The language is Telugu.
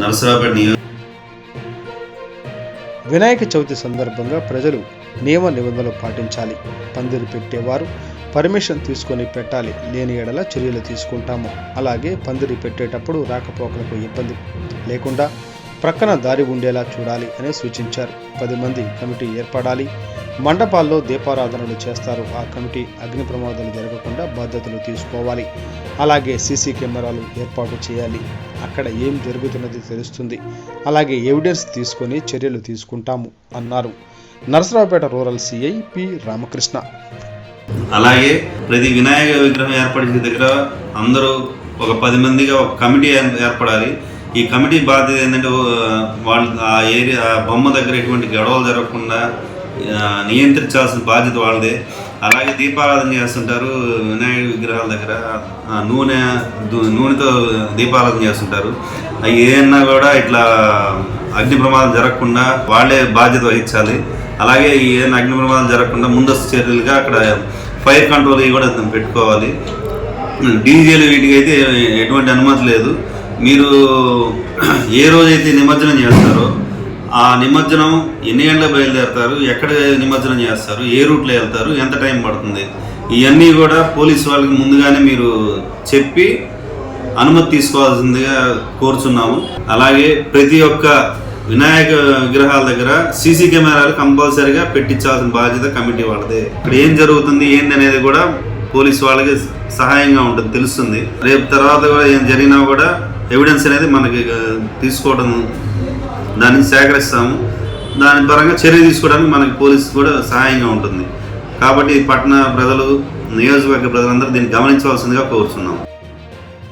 నరసరాపేట నియోజక వినాయక చవితి సందర్భంగా ప్రజలు నియమ నిబంధనలు పాటించాలి. పందిరి పెట్టేవారు పర్మిషన్ తీసుకొని పెట్టాలి. లేని ఎడల చర్యలు తీసుకుంటాము. అలాగే పందిరి పెట్టేటప్పుడు రాకపోకలకు ఇబ్బంది లేకుండా ప్రక్కన దారి ఉండేలా చూడాలి అని సూచించారు. పది మంది కమిటీ ఏర్పడాలి. మండపాల్లో దీపారాధనలు చేస్తారు. ఆ కమిటీ అగ్ని ప్రమాదాలు జరగకుండా బాధ్యతలు తీసుకోవాలి. అలాగే సీసీ కెమెరాలు ఏర్పాటు చేయాలి. అక్కడ ఏం జరుగుతున్నది తెలుస్తుంది. అలాగే ఎవిడెన్స్ తీసుకొని చర్యలు తీసుకుంటాము అన్నారు. Narasaraopet rural CI P Ramakrishna. అలాగే ప్రతి వినాయక విగ్రహం ఏర్పడిన దగ్గర అందరూ ఒక పది మందిగా ఒక కమిటీ ఏర్పడాలి. ఈ కమిటీ బాధ్యత ఏంటంటే వాళ్ళు ఆ ఏరియా ఆ బొమ్మ దగ్గర ఎటువంటి గొడవలు జరగకుండా నియంత్రించాల్సిన బాధ్యత వాళ్ళదే. అలాగే దీపారాధన చేస్తుంటారు వినాయక విగ్రహాల దగ్గర. నూనె నూనెతో దీపారాధన చేస్తుంటారు. ఏదన్నా కూడా ఇట్లా అగ్ని ప్రమాదం జరగకుండా వాళ్ళే బాధ్యత వహించాలి. అలాగే ఏదైనా అగ్ని ప్రమాదం జరగకుండా ముందస్తు చర్యలుగా అక్కడ ఫైర్ కంట్రోల్ కూడా పెట్టుకోవాలి. డీజేలు వీటికి అయితే ఎటువంటి అనుమతి లేదు. మీరు ఏ రోజైతే నిమజ్జనం చేస్తారో ఆ నిమజ్జనం ఎన్ని గంటలకు బయలుదేరుతారు? ఎక్కడ నిమజ్జనం చేస్తారు? ఏ రూట్లో వెళ్తారు? ఎంత టైం పడుతుంది? ఇవన్నీ కూడా పోలీస్ వాళ్ళకి ముందుగానే మీరు చెప్పి అనుమతి తీసుకోవాల్సిందిగా కోరుచున్నాము. అలాగే ప్రతి ఒక్క వినాయక విగ్రహాల దగ్గర సీసీ కెమెరాలు కంపల్సరీగా పెట్టించాల్సిన బాధ్యత కమిటీ వాళ్ళదే. ఇక్కడ ఏం జరుగుతుంది ఏంది అనేది కూడా పోలీస్ వాళ్ళకి సహాయంగా ఉంటుంది తెలుస్తుంది. రేపు తర్వాత కూడా ఏం జరిగినా కూడా ఎవిడెన్స్ అనేది మనకి తీసుకోవడం దాన్ని సేకరిస్తాము. దాని పరంగా చర్య తీసుకోవడానికి మనకి పోలీస్ కూడా సహాయంగా ఉంటుంది. కాబట్టి పట్టణ ప్రజలు నియోజకవర్గ ప్రజలందరూ దీన్ని గమనించవలసిందిగా కోరుతున్నాము